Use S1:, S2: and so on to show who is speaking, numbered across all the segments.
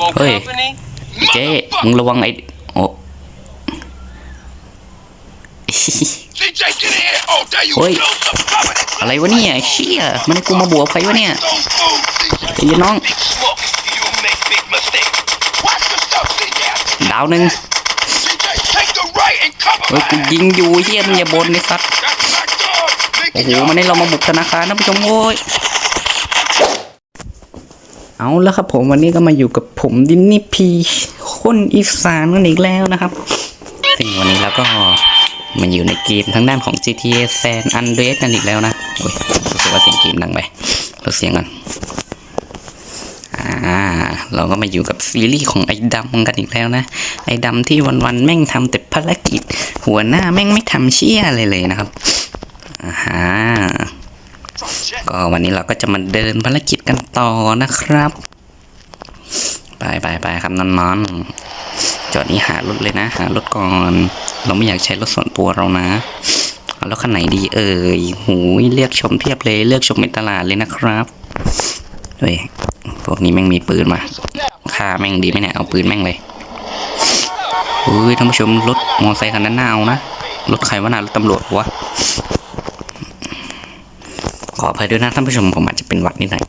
S1: For
S2: Oi.
S1: company?
S2: เจ๊มึงระวังไอ้โอ้
S3: CJ, get in here! Oh, there you
S2: Oi.
S3: go! I'm coming!
S2: อะไรวะเนี่ยเชี่ยมันให้กูมาบวกใครวะเนี่ย
S3: Those fools, CJ!
S2: ใจเย็นน้อง
S3: Big smoke, you make big mistakes. Watch yourself, CJ!
S2: ดาวหนึ่ง
S3: CJ, take the right and cover
S2: เฮ้ย
S3: my
S2: กู
S3: ass.
S2: ยิงอยู่เฮียมึงอย่าบนไอ้สัตว์
S3: That's my dog!
S2: โอ้
S3: Making
S2: โห
S3: y'all
S2: มันให้เรามาบุกธนาคารนะผู้ชมโว้ย เอาแล้วครับผมวันนี้ก็มาอยู่กับผมดินนี่พีคนอีสานกันอีกแล้วนะครับซึ่งวันนี้เราก็มาอยู่ในเกมทางด้านของ GTA San Andreas กันอีกแล้วนะโอ้ยรู้สึกว่าเสียงเกมดังไปลดเสียงกันอ่าเราก็มาอยู่กับซีรีส์ของไอ้ดำกันอีกแล้วนะ ไอ้ดำที่วันๆแม่งทำแต่ภารกิจ หัวหน้าแม่งไม่ทำเชี่ยอะไรเลยนะครับอ่า ก็วันนี้เราก็จะมาเดินภารกิจกันต่อนะครับ ไปไปไปครับนอนๆจอดนี้หารถเลยนะ หารถก่อน เราไม่อยากใช้รถส่วนตัวเรานะเอาแล้วคันไหนดีเอ่ยหูยเลือกชมเพียบเลยเลือกชมเป็นตลาดเลยนะครับเฮ้ยพวกนี้แม่งมีปืนมาฆ่าแม่งดีไหมเนี่ยเอาปืนแม่งเลยอุ้ยท่านผู้ชมรถมอเตอร์ไซค์คันนั้นน่าเอานะรถใครวะน่ารถตำรวจวะ ขออภัยด้วยนะท่านผู้ชมผมอาจจะเป็นหวัดนิดหน่อย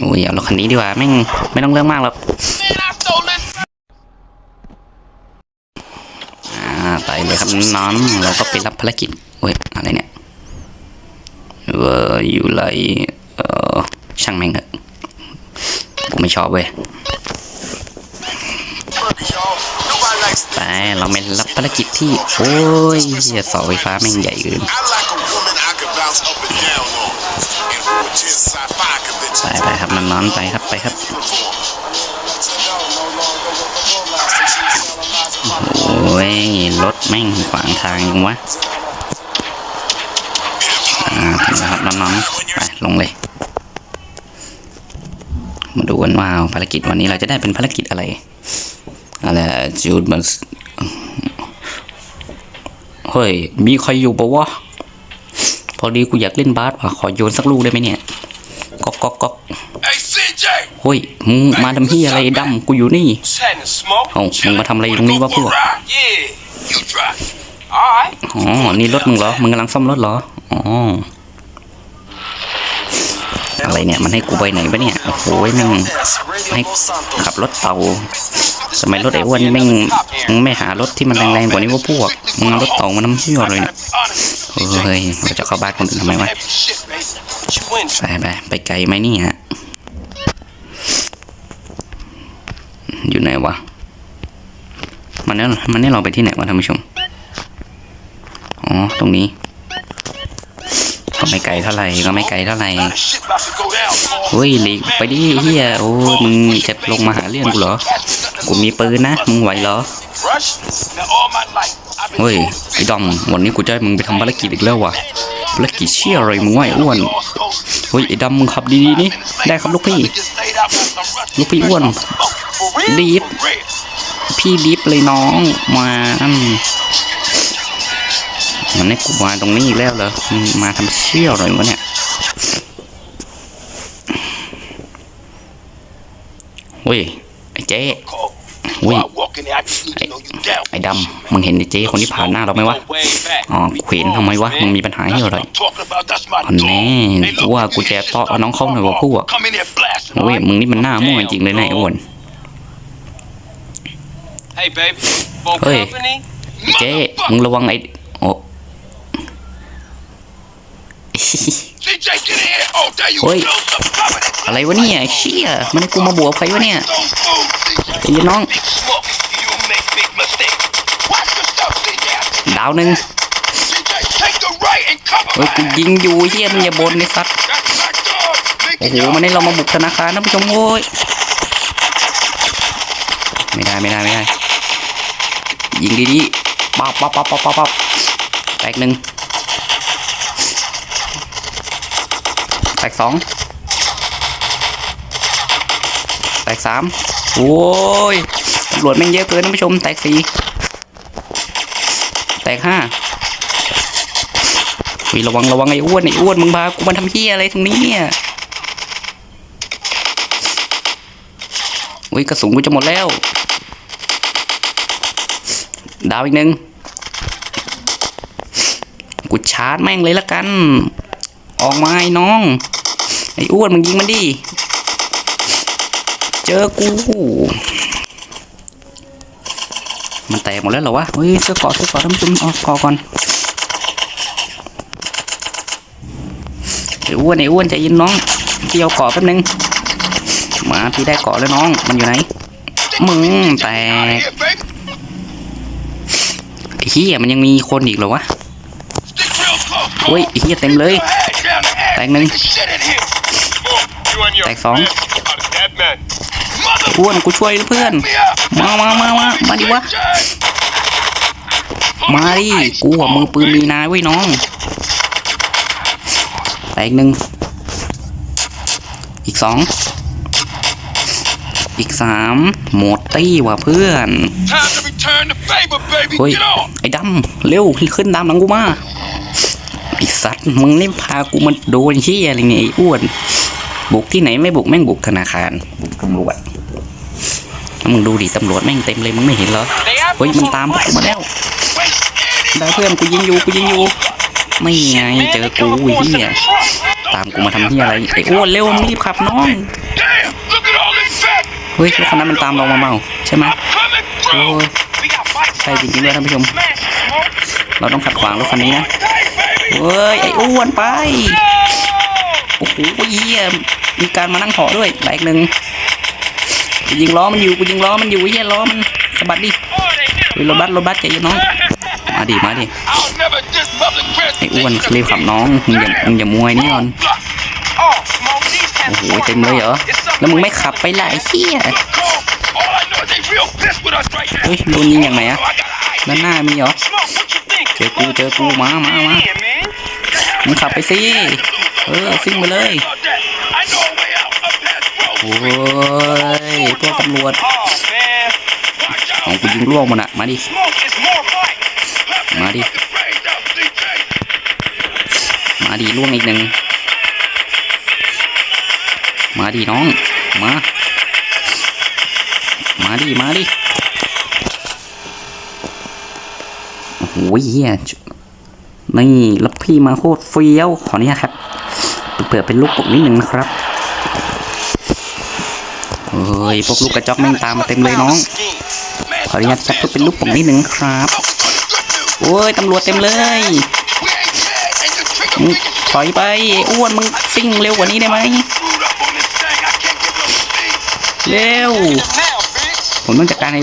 S2: โอ้ยเอารถคันนี้ดีกว่าแม่งไม่ต้องเรื่องมากหรอกอ่าไปเลยครับน้องเราก็ไปรับภารกิจโอ้ยอะไรเนี่ยเอออยู่ไรเออช่างแม่งเถอะกูไม่ชอบเว้ย ไปเราไปรับภารกิจที่ โอ้ยเหี้ยสาไฟฟ้าแม่งใหญ่เกินไปไปครับมัน้องๆไปครับไปครับโอ้ยรถแม่งขวางทางยังวะอ่าถึงแล้วครับน้องๆไปลงเลย มาดูกันว่าภารกิจวันนี้เราจะได้เป็นภารกิจอะไร อะไรจูดมันเฮ้ย มีใครอยู่ปะวะ พอดีกูอยากเล่นบาสว่ะขอโยนสักลูกได้ไหมเนี่ยก๊อกก๊อกก๊อก
S3: Hey, CJ!
S2: เฮ้ยมึงมาทำที่อะไรดำกูอยู่นี่
S1: Just having a smoke.
S2: เอ้ามึงมาทำอะไรอยู่ตรงนี้วะพวก
S1: Yeah.
S3: You drive.
S1: Alright.
S2: อ๋อ นี่รถมึงเหรอ มึงกำลังซ่อมรถเหรอ อ๋อ อะไรเนี่ย มันให้กูไปไหนปะเนี่ย โอ้โหแม่งให้ขับรถเต่าสมัยรถไอ้อ้วนนี่แม่งมึงไม่หารถที่มันแรงๆกว่านี้ว่าพวก มึงเอารถเต่ามาทำเชี่ยเลยเนี่ยเฮ้ยเราจะเข้าบ้านคนอื่นทำไมวะ ไปไปไปไกลไหมนี่ยอยู่ไหนวะ มันนี่มันนี่เราไปที่ไหนวะท่านผู้ชม อ๋อ ตรงนี้ ก็ไม่ไกลเท่าไหร่ก็ไม่ไกลเท่าไหร่เฮ้ยหลีกไปดิเฮียโอ้มึงจะลงมาหาเรื่องกูเหรอ กูมีปืนนะ มึงไหวเหรอเฮ้ยไอ้ดอมวันนี้กูจะให้มึงไปทำภารกิจอีกแล้ววะภารกิจเชี่ยอะไรมึงวไอ้อ้วนเฮ้ยไอ้ดำมึงขับดีๆนี่ได้ครับลูกพี่ ลูกพี่อ้วนดีดพี่ดิฟเลยน้องมา อืมมันให้กูมาตรงนี้อีกแล้วเหรอมึงมาทำเชี่ยวหน่อยวะเนี่ยเฮ้ยไอ้เจ๊
S3: Wait. I walk in there, I just need to know you down.
S2: ไอ้ดำมึงเห็นไอ้เจ๊คนที่ผ่านหน้าเราไหมวะ
S1: Way back.
S2: อ๋อเขวนทำไมวะมึงมีปัญหาที่อะไร
S3: I'm talking about that's my
S2: อันแน่
S3: dog. Hey,
S2: กู
S3: look,
S2: ว่ากูจะต่อเอาน้องเข้าหน่อยวะพวก
S3: Come in there blasting.
S2: โอ้ยมึงนี่มันหน้ามั่วจริงเลยนะไอ้อ้วน
S1: Hey, baby. For
S2: Oi.
S1: company?
S2: เจ๊มึงระวังไอ้
S3: go. I'm coming.
S2: อะไรวะเนี่ยเชี่ยมันให้กูมาบวกใครวะเนี่ย
S3: Those fools, CJ.
S2: ใจเย็นน้อง
S3: Big smoke, you make big mistakes. Watch yourself, CJ.
S2: ดาวหนึ่ง
S3: CJ, take the right and cover
S2: เฮ้ย
S3: my
S2: กู
S3: ass.
S2: ยิงอยู่เฮียมึงอย่าบนไอ้สัตว์
S3: That's my dog.
S2: โอ้
S3: Making
S2: โห
S3: y'all
S2: มันให้เรามาบุกธนาคารนะผู้ชมโว้ยไม่ได้ไม่ได้ไม่ได้ยิงดีๆป๊อปป๊อปป๊อปป๊อปป๊อปป๊อปแตกหนึ่ง แตกสองแตกสามโอ้ยตำรวจแม่งเยอะเกินท่านผู้ชม แตกสี่แตกห้าวิระวังระวังไอ้อ้วนไอ้อ้วนมึงพากูมาทำเฮียอะไรตรงนี้เนี่ยอุ้ยกระสุนกูจะหมดแล้ว ดาวอีกหนึ่งกูชาร์จแม่งเลยละกัน ออกมาไอ้น้อง ไอ้อ้วนมึงยิงมันดิ เจอกู มันแตกหมดแล้วเหรอวะเฮ้ยเสื้อเกาะเสื้อเกาะท่านผู้ชมเอาเกาะก่อนไอ้อ้วนไอ้อ้วนใจเย็นน้องพี่เอาเกาะแป๊บนึง มาพี่ได้เกาะแล้วน้อง มันอยู่ไหน มึงแตกไอ้เหี้ยมันยังมีคนอีกเหรอวะเฮ้ยไอ้เหี้ยเต็มเลยแตกหนึ่ง
S3: Shit in here. You and your
S2: Thanks, Song.
S3: friends are dead men.
S2: ไอ้อ้วนกูช่วยเพื่อน
S3: Me up.
S2: มามามามามาดิวะ มาดิกูอะมือปืนมีนายไว้ยน้อง แตกหนึ่ง อีกสอง อีกสามหมดตี้ว่ะเพื่อน
S3: Time to return the favor, baby.
S2: เฮ้ย
S3: Get on.
S2: ไอ้ดำเร็วขึ้นตามหลังกูมาไอ้สัตว์มึงนี่พากูมาโดนเชี่ยอะไรเนี่ยไอ้อ้วน บุกที่ไหนไม่บุกแม่งบุกธนาคารบุกตำรวจแล้วมึงดูดิตำรวจแม่งเต็มเลยมึงไม่เห็นเหรอ
S1: They have
S2: เฮ้ยมันตามพวกกูมาแล้วได้เพื่อนกูยิงอยู่กูยิงอยู่ไม่ไงเจอกูไอ้เหี้ยตามกูมาทำที่อะไรไอ้อ้วนเร็วมึงรีบขับน้อง
S3: Damn, look at all this fat.
S2: เฮ้ยรถคันนั้นมันตามเรามาเมาใช่ไหม
S3: Coming
S2: โอ้
S3: through.
S2: ย
S1: We got bikes
S2: ใช่จริงๆด้วยท่านผู้ชม
S1: Smash, smoke.
S2: เราต้องขัดขวางรถคันนี้นะ
S3: Hey, baby.
S2: เฮ้ยไอ้อ้วนไปโอ้โหเยี่ยม มีการมานั่งขอด้วยแตกหนึ่งกูยิงล้อมันอยู่กูยิงล้อมันอยู่เยี่ยล้อมันสะบัดดิ
S1: Oh, they hit
S2: เฮ้ยรถบัสรถบัสใจเย็นน้องมาดิมาดิไอ้อ้วนรีบขับน้องมึงอย่ามึงอย่ามวยนี่ก่อนโอ้โหเต็มเลยเหรอแล้วมึงไม่ขับไปล่ะไอ้เหี้ยเฮ้ยโดนยิงอย่างไหนอะด้านหน้ามีเหรอเจอกูเจอกูมามามามึงขับไปสิเออซิ่งไปเลย โอ้ยพวกตำรวจของกูยิงล่วงมันอะมาดิ มาดิ มาดิล่วงอีกหนึ่ง มาดิน้อง มา มาดิ มาดิ โอ้โหเฮียนี่แล้วพี่มาโคตรเฟี้ยว ขออนุญาตครับ เปิดเป็นลูกปกนิดหนึ่งนะครับ ฮ้ยพวกลูกกระจอกแม่งตามมาเต็มเลยน้อง ขออนุญาตจับเพื่อเป็นลูกปกนิดหนึ่งครับโอ้ยตำรวจเต็มเลยมึงถอยไปอ้วนมึงซิ่งเร็วกว่านี้ได้ไหมเร็วผมต้องจัดการใน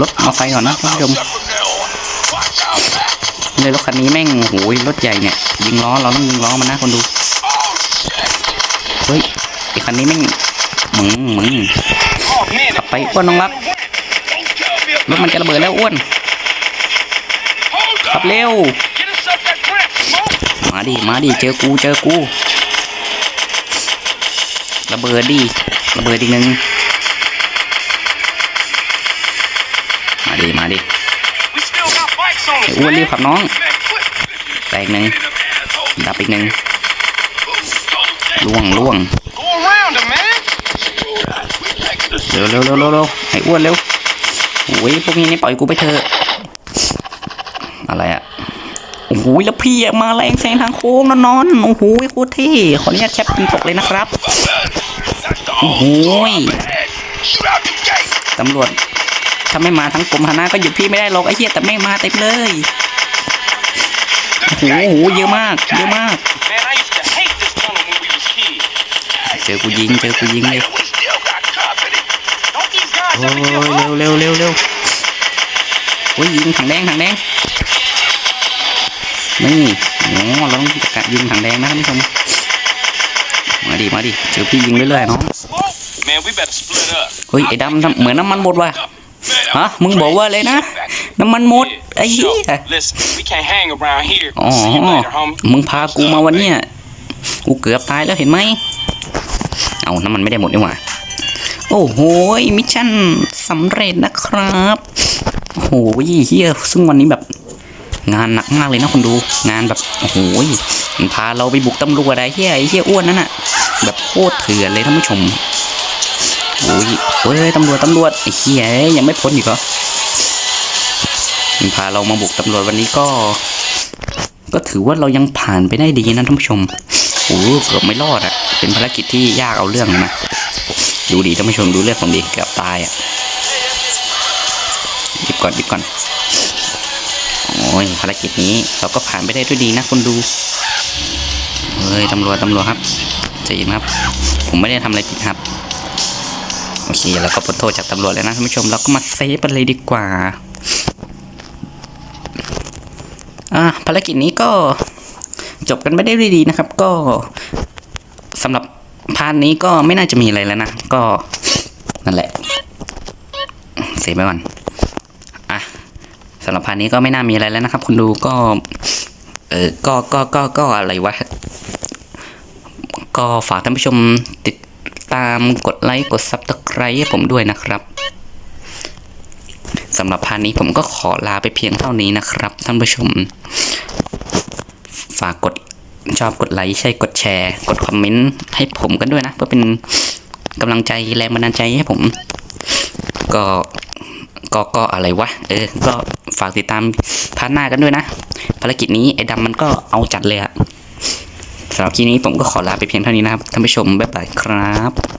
S2: รถมอเตอร์ไซค์ก่อนนะท่านผู้ชมเลยรถคันนี้แม่งโอ้ยรถใหญ่เนี่ยยิงล้อเราต้องยิงล้อมันนะคนดูเฮ้ยไอคันนี้แม่งมึงมึง ไปอ้วนน้องรักรถมันจะระเบิดแล้วอ้วนขับเร็ว มาดิมาดิเจอกูเจอกูระเบิดดิระเบิดอีกหนึ่งมาดิมาดิไอ้อ้วนรีบขับน้องแตกหนึ่งดับอีกหนึ่งล่วงล่วง ร็วเร็วเร็วเร็วเร็วไอ้อ้วนเร็วโอ้ยพวกนี้นี่ปล่อยกูไปเถอะอะไรอะโอ้โหแล้วพี่อะมาแรงแซงทางโค้งนอนๆโอ้โหโคตรเท่ขออนุญาตแคปเป็นตกเลยนะครับ
S3: That's the
S2: โอ้โห
S3: whole head. Shoot out the gate.
S2: ตำรวจถ้าไม่มาทั้งกรมธนาก็หยุดพี่ไม่ได้หรอกไอ้เหี้ยแต่ไม่งมาเต็มเลยโอ้โหโอ้โหเยอะมากเยอะมาก
S1: Man, I used to hate this tunnel when we was kids.
S2: เจอกูยิงเจอกูยิงเลย โอ้
S1: ever
S2: ย
S1: give
S2: เร็
S1: up?
S2: วเร็วเร็วเร็วโอ้ยยิงถังแดงถังแดงนี่โอ้เราต้องจัดการยิงถังแดงนะท่านผู้ชมมาดิมาดิเจอพี่ยิงเรื่อยๆเนาะ
S1: Smoke? Man, we better split up.
S2: เฮ้ยไอ้ดำทำเหมือนน้ำมันหมดว่ะฮะมึงบอกว่าเลยนะ น้ำมันหมดไอ้เหี้ย
S1: Sure. Listen, we can't hang around here.
S2: อ๋อ
S1: See you later, homie.
S2: มึงพากูมาวันเนี้ยกูเกือบตายแล้วเห็นไหมเอาน้ำมันไม่ได้หมดนี่หว่า โอ้โหมิชชั่นสำเร็จนะครับโอ้โหเฮียซึ่งวันนี้แบบงานหนักมากเลยนะคนดูงานแบบโอ้โหยมันพาเราไปบุกตำรวจอะไรเฮียไอ้เฮียอ้วนนั่นน่ะแบบโคตรเถื่อนเลยท่านผู้ชมโอ้ยเฮ้ยตำรวจตำรวจไอ้เหี้ยยังไม่พ้นอีกเหรอมันพาเรามาบุกตำรวจวันนี้ก็ ก็ถือว่าเรายังผ่านไปได้ดีนะท่านผู้ชมโอ้โหเกือบไม่รอดอะเป็นภารกิจที่ยากเอาเรื่องนะ ดูดีท่านผู้ชมดูเลือดผมดีเกือบตายอะหยิบก่อนหยิบก่อนโอ้ยภารกิจนี้เราก็ผ่านไปได้ด้วยดีนะคนดูเฮ้ยตำรวจตำรวจครับใจเย็นครับ ผมไม่ได้ทำอะไรผิดครับโอเคแล้วก็พ้นโทษจากตำรวจแล้วนะท่านผู้ชมเราก็มาเซฟกันเลยดีกว่าอ่าภารกิจนี้ก็จบกันไม่ได้ด้วยดีนะครับ ก็สำหรับ พาร์ทนี้ก็ไม่น่าจะมีอะไรแล้วนะ ก็นั่นแหละเซฟไปก่อน อะสำหรับพาร์ทนี้ก็ไม่น่ามีอะไรแล้วนะครับ คุณดูก็ เออก็ก็ก็ก็อะไรวะ ก็ฝากท่านผู้ชมติดตามกดไลค์กด Subscribe ให้ผมด้วยนะครับสำหรับพาร์ทนี้ผมก็ขอลาไปเพียงเท่านี้นะครับ ท่านผู้ชม ฝากกด ชอบกดไลค์ใช่กดแชร์ กดคอมเมนต์ให้ผมกันด้วยนะ เพื่อเป็นกำลังใจแรงบันดาลใจให้ผม ก็ก็ก็อะไรวะ เออ ก็ฝากติดตามพาร์ทหน้ากันด้วยนะ ภารกิจนี้ไอ้ดำมันก็เอาจัดเลยอะสำหรับคลิปนี้ผมก็ขอลาไปเพียงเท่านี้นะครับท่านผู้ชมบ๊ายบายครับ